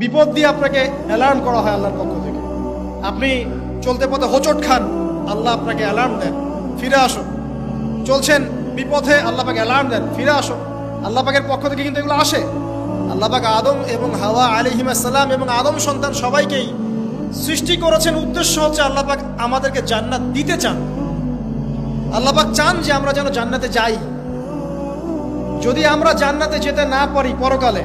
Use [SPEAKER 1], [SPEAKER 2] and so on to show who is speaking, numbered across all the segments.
[SPEAKER 1] বিপদ দিয়ে আপনাকে অ্যালার্ম করা হয় আল্লাহর পক্ষ থেকে। আপনি চলতে পথে হোঁচট খান, আল্লাহ আপনাকে অ্যালার্ম দেন। ফিরে আসো চলছেন বিপথে, আল্লাহ পাকে অ্যালার্ম দেন। ফিরে আসো আল্লাহ পাকের পক্ষ থেকে কিন্তু এগুলো আসে। আল্লাহ পাক আদম এবং হাওয়া আলিহিমাসাল্লাম এবং আদম সন্তান সবাইকেই সৃষ্টি করেছেন। উদ্দেশ্য হচ্ছে আল্লাহ পাক আমাদেরকে জান্নাত দিতে চান। আল্লাহ পাক চান যে আমরা যেন জান্নাতে যাই। যদি আমরা জান্নাতে যেতে না পারি পরকালে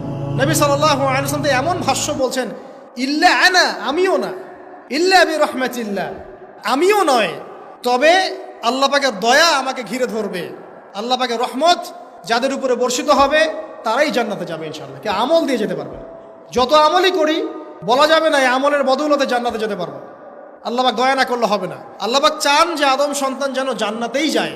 [SPEAKER 1] নবী সাল্লাম এমন ভাষ্য বলছেন, ইল্লা আনা, আমিও না। ইল্লা আবি রহমাতিল্লাহ আমিও নয়। তবে আল্লাহ পাকের দয়া আমাকে ঘিরে ধরবে। আল্লাহ পাকের রহমত যাদের উপরে বর্ষিত হবে, তারাই জান্নাতে যাবে ইনশাল্লাহ কে আমল দিয়ে যেতে পারবে যত আমলই করি, বলা যাবে না এই আমলের বদৌলতে জান্নাতে যেতে পারব। আল্লাহবাক দয়া না করলে হবে না। আল্লাহবাক চান যে আদম সন্তান যেন জান্নাতেই যায়।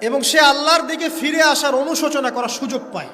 [SPEAKER 1] এবং সে আল্লাহর দিকে ফিরে আসার অনুশোচনা করার সুযোগ পায়।